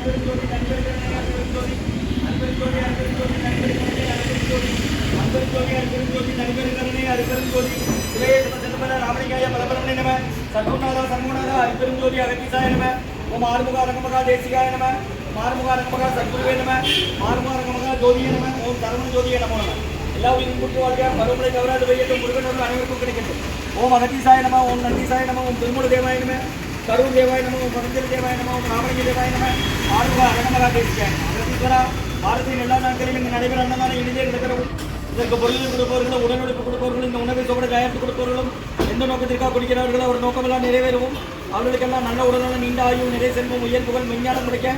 அருப்பெருஞ்சோதி சர்வநாதா சண்முகநாதா அருப்பெருஞ்சோதி நம ஓம் ஆறுமுக அரங்கமகா தேசிகாய நம மாறுமுக அரங்கமகா சத்குருவே நம மாறுமுக அரங்கமகா ஜோதிய நம ஓம் சரவண ஜோதிய நமோ நம எல்லா உயிரும் கூட்டு வாழ்க பருவமழை தவறாது பெய்யட்டும் முருகன் அனைவருக்கும் கிடைக்கட்டும் ஓம் அகத்தீசாய நம ஓம் நந்தீசாய நம ஓம் திருமூல தேவாய நம கரூர் தேவாய நம ஓம் தேவாய நம ஓம் ராமலிங்க தேவாய நம ஆறுமுக அரங்கமகா தேசிகாய நம பாரதியின் எல்லா நாட்களிலும் இங்கு நடைபெற அன்னதான இனிதே நடக்கிறவும் இதற்கு பொருள் கொடுப்பவர்களும் உடனடிப்பு கொடுப்பவர்களும் இந்த உணவை சோபட தயாரித்து கொடுப்பவர்களும் எந்த நோக்கத்திற்காக குடிக்கிறார்களோ அவர் நோக்கமெல்லாம் நிறைவேறவும். அவர்களுக்கெல்லாம் நல்ல உடலான நீண்ட ஆயுள் நிறைய செல்வம் உயர் புகழ் மெஞ்ஞானம் கிடைக்க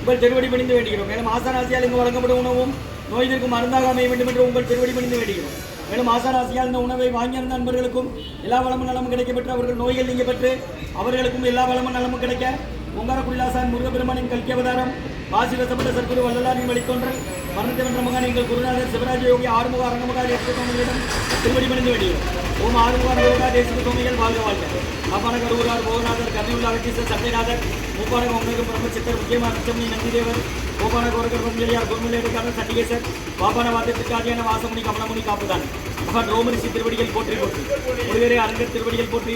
உங்கள் திருவடி பணிந்து வேண்டுகிறோம். மேலும் ஆசாராசியால் இங்கு வழங்கப்படும் உணவும் நோய் எதிர்க்கும் மருந்தாக அமைய வேண்டும் என்று உங்கள் திருவடி பணிந்து வேண்டுகிறோம். மேலும் ஆசாராசியால் இந்த உணவை வாங்கியிருந்த நண்பர்களுக்கும் எல்லா வளமும் நலமும் கிடைக்க அவர்கள் நோய்கள் நீங்க பெற்று அவர்களுக்கும் எல்லா வளமும் நலமும் கிடைக்க உங்காரக்குடிலாசான் முருகபெருமானின் கல்கி அவதாரம் வாசி வசப்பட்ட சற்குரு வள்ளலாரின் வழித்தோன்றல் மரணத்தை வென்ற மகன் எங்கள் குருநாதர் சிவராஜ யோகி ஆறுமுக அரங்கமகா தேசிக சுவாமிகளிடம் திருவடி பணிந்து வேண்டியோம் ஓம் ஆறுமுக அரங்கமகா தேசிக சுவாமிகள் வாழ்க வாழ்க. பாப்பான கருவூரார் போகநாதர் கர்ணியுள்ள அகத்தீசர் சத்யநாதர் மூப்பான ஒன்னகம் பிரம்மச்சித்தர் முக்கியமான அச்சமணி நந்திதேவர் கோபான கோரகர் பஞ்சலியார் குருமலேடுக்காரர் சண்டிகேசர் பாபான வாதத்திற்கு ஆதியான வாசமுனி கமலமுனி காப்புதான். மகன் ரோமரிசி திருவடிகள் போற்றி போற்றி. முருகரே அரங்கர் திருவடிகள் போற்றி.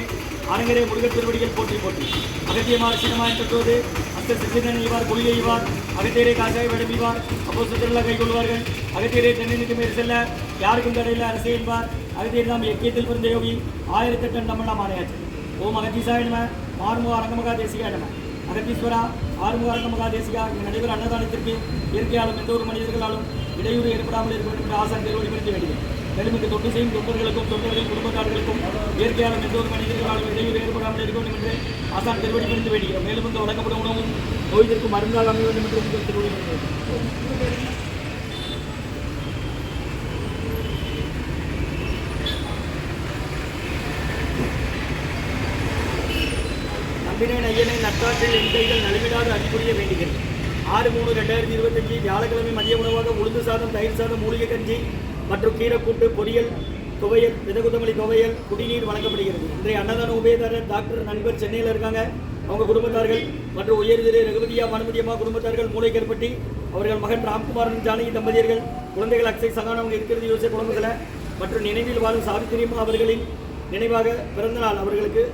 அரங்கரே முருகர் திருவடிகள் போற்றி போற்றி. அகத்தியமார் சினமாய் தட்டுவது அஸ்த சித்திரன் இவார் கொள்கை இவார் அகத்தியரை காசாய் வடமிவார் அப்போ சுத்திரல கை கொள்வார்கள். அகத்தியரை தென்னிற்கு மேல் செல்ல யாருக்கும் தடையில் அரசு என்பார். அகத்தியர் நாம் எக்கியத்தில் பிறந்த யோகி ஆயிரத்தெட்டு தமிழ் ஆணையாச்சு ஓம் அகத்தீசாய நம ஆறுமுக அரங்கமகா தேசிகாய நம. அகத்தீஸ்வரா ஆறுமுகாரங்க மகாதேசியா தேசிகா இங்கு நடைபெற அன்னதானத்திற்கு இயற்கையாலும் எந்த ஒரு மனிதர்களாலும் இடையூறு ஏற்படாமல் இருக்க வேண்டும் என்று ஆசான் தேர்வடி வேண்டும் மேலும் இந்த தொண்டு செய்யும் தொண்டர்களுக்கும் தொண்டர்களின் குடும்பத்தார்களுக்கும் இயற்கையாலும் எந்த ஒரு மனிதர்களாலும் இடையூறு ஏற்படாமல் இருக்க வேண்டும் என்று ஆசான் திருவடி படுத்த வேண்டுகிறோம் மேலும் இந்த வழங்கப்படும் உணவும் நோய்தற்கு மருந்தால் அமைய வேண்டும் என்று படுத்த ஐயனை நட்டாற்றில் என் நலிவிடாது நழுவிடாது அன்புரிய வேண்டுகிறேன் ஆறு மூணு ரெண்டாயிரத்தி இருபத்தஞ்சு வியாழக்கிழமை மதிய உணவாக உளுந்து சாதம் தயிர் சாதம் மூலிகை கஞ்சி மற்றும் கீரைக்கூட்டு பொரியல் துவையல் விதகுதமலி துவையல் குடிநீர் வழங்கப்படுகிறது. இன்றைய அன்னதான உபயதாரர் டாக்டர் நண்பர் சென்னையில் இருக்காங்க. அவங்க குடும்பத்தார்கள் மற்றும் உயர்திரு ரகுபதியா மனுமதியம்மா குடும்பத்தார்கள் மூளை கருப்பட்டி அவர்கள் மகன் ராம்குமாரன் ஜானகி தம்பதியர்கள் குழந்தைகள் அக்ஷய் சகான் அவங்க இருக்கிறது யோசிச்ச குடும்பத்தில் மற்றும் நினைவில் வாழும் சாவித்திரியம்மா அவர்களின் நினைவாக பிறந்தநாள் அவர்களுக்கு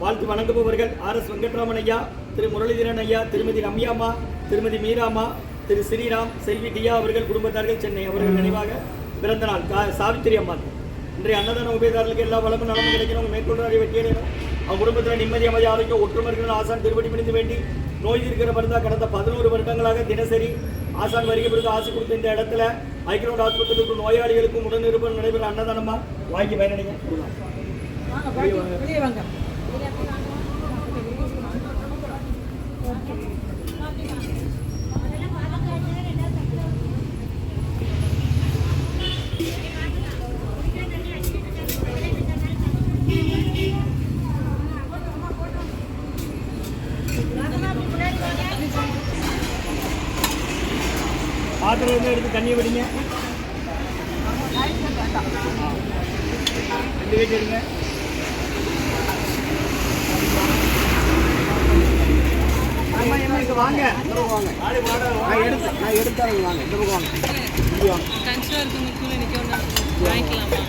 வாழ்த்து வணங்குபவர்கள் ஆர் எஸ் வெங்கட்ராமன் ஐயா திரு முரளிதரன் ஐயா திருமதி ரம்யாம்மா திருமதி மீராமா திரு ஸ்ரீராம் செல்வி டியா அவர்கள் குடும்பத்தார்கள் சென்னை அவர்கள் நினைவாக பிறந்த நாள். கா சாவித்திரி அம்மா இன்றைய அன்னதான உபயதாரர்களுக்கு எல்லா வளமும் நலமும் கிடைக்கணும். மேற்கொண்டு அறிவை கேடணும் அவங்க குடும்பத்தில் நிம்மதி அமைதி ஆரோக்கியம் ஒற்றுமர்கள் ஆசான் திருப்படி பிடிந்து வேண்டி நோய் இருக்கிற மருந்தா கடந்த பதினோரு வருடங்களாக தினசரி ஆசான் வருகை பிறகு ஆசை கொடுத்த இந்த இடத்துல ஐக்கிரோட் ஆஸ்பத்திரிக்கும் நோயாளிகளுக்கும் உடனிருப்பு நடைபெற அன்னதானமாக வாங்கி பயனடைங்க. வெளியே வாங்க. பாத்திரம் இருந்து எடுத்து தண்ணியை விடுங்க. ரெண்டு வீட்டு எடுங்க. வாங்க. வாங்க வாடா நான் எடுத்து நான் எடுத்தாங்க வாங்க இந்த பக்கம் வாங்க இங்க வாங்க கன்சிலர் இருக்கு கீழே நிற்க வாங்கிக்கலாமா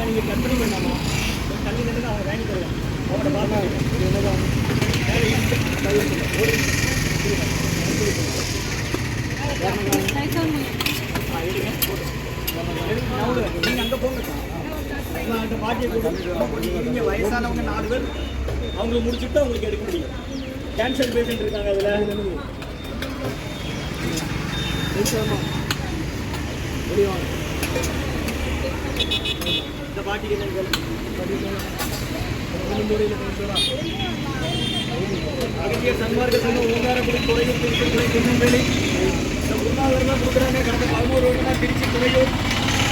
நீங்க கம்பெனி வேண்டாமா தண்ணி வந்து நான் வாங்கி தருவேன் அவங்களோட பாத்திரம் என்னதான் இருக்கு. ஒரு பாட்டியை வயசானவங்க நாலு பேர் அவங்களுக்கு முடிச்சுட்டு அவங்களுக்கு எடுக்க முடியும் கேன்சர் பேஷண்ட் இருக்காங்க அதில் இந்த பாட்டிக்கு என்ன சன்மார்க்க சங்கம் ஓங்காரக்குடி துறையூர் திருநெல்வேலி இந்த குருநாதர்லாம் கொடுக்குறாங்க கடந்த பதினோரு வருடமா திருச்சி துறையூர்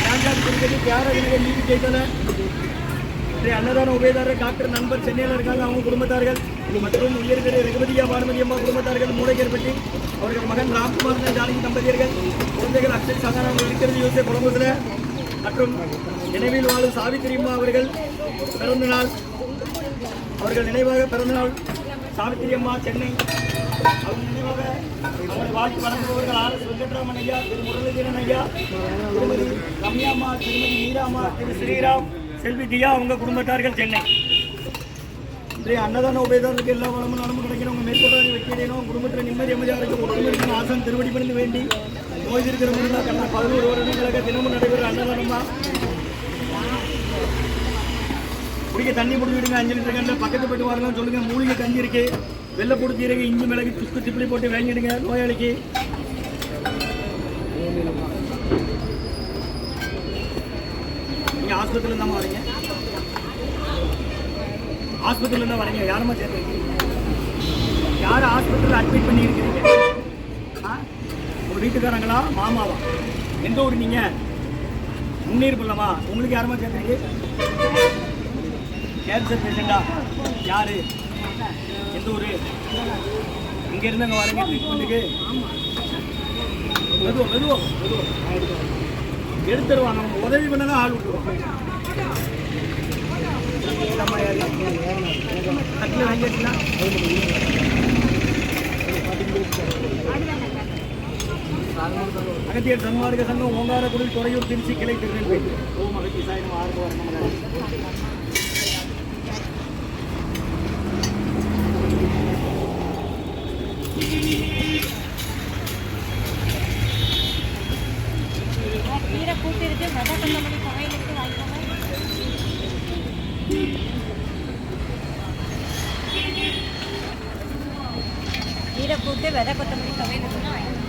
ராம்ஜாத் திருப்பதி தியாக வினகர் நீதி கேட்கல? அன்னதான உபயதாரர் டாக்டர் நண்பர் சென்னையில் இருக்காங்க. அவங்க குடும்பத்தார்கள். மற்றும் உயர்கிற ரகுபதியா பானுமதி அம்மா குடும்பத்தார்கள் மூளைக்கேற்பட்டி அவர்கள் மகன் ராம்குமார் ஜானகி தம்பதியர்கள். குழந்தைகள் அக்ஷய் சாதாரண இருக்கிறது யோசிய குடும்பத்தில் மற்றும் நினைவில் வாழும் சாவித்திரி அம்மா அவர்கள் பிறந்த நாள். அவர்கள் நினைவாக பிறந்த நாள். சாவித்திரி அம்மா சென்னை அவங்க நினைவாக அவங்களை வாழ்த்து வழங்குபவர்கள் ஆர் வெங்கட்ராமன் ஐயா திரு முரளிதரன் ஐயா திருமதி ரம்யாம்மா திருமதி மீராம்மா திரு ஸ்ரீராம் செல்வி தியா அவங்க குடும்பத்தார்கள் சென்னை இன்றைய அன்னதான உபயதாரருக்கு எல்லா வளமும் நலமும் கிடைக்கணும் உங்கள் மேற்கொண்டாடி வைக்கிறேனும் குடும்பத்தில் நிம்மதி அமைதியாக இருக்க ஒற்றுமை ஆசன் திருவடி பணிந்து வேண்டி நோய் இருக்கிற முருகா கடந்த பதினோரு வருடங்களாக தினமும் நடைபெறும் அன்னதானம் தான் குடிக்க தண்ணி பிடிச்சி விடுங்க அஞ்சு லிட்டர் கண்ணில் பக்கத்து போயிட்டு வரலாம் சொல்லுங்கள் மூலிகை தண்ணி இருக்கு. வெள்ளை போட்டு ஜீரக இஞ்சி மிளகு சுக்கு திப்பிலி போட்டு வாங்கிடுங்க நோயாளிக்கு. நீங்கள் ஆஸ்பத்திரியில் இருந்தா வரீங்க. ஆஸ்பத்திரியில் தான் வரீங்க. யாருமா சேர்த்துருக்கீங்க யார் ஆஸ்பத்திரியில் அட்மிட் பண்ணியிருக்கிறீங்க? ஆ? உங்கள் வீட்டுக்காரங்களா? மாமாவா? எந்த ஊர் நீங்கள் முன்னீர் பிள்ளமா உங்களுக்கு யாருமா சேர்த்துருக்கு கேன்சர் பேஷண்டா? யார்? எந்த ஊர்? இங்க இருந்து அங்க வரீங்க ட்ரீட்மெண்ட்டுக்கு மெதுவா மெதுவா மெதுவா. எடுத்துருவாங்க நம்ம உதவி பண்ண தான் ஆள் விட்டுருவோம். நம்ம யாரு? அகத்தியர் சன்மார்க்க சங்கம் ஓங்காரக்குடி துறையூர் திருச்சி கிளை திருநெல்வேலி. ஓம் அகத்தி சாயினம் ஆறு வரணும் கீரை கூட்டு இருக்கு விதை கொத்தமல்லி துவையல் வாங்கிக்கோங்க கீரை கூட்டு விதை கொத்தமல்லி கவையில் வாங்கிக்கோங்க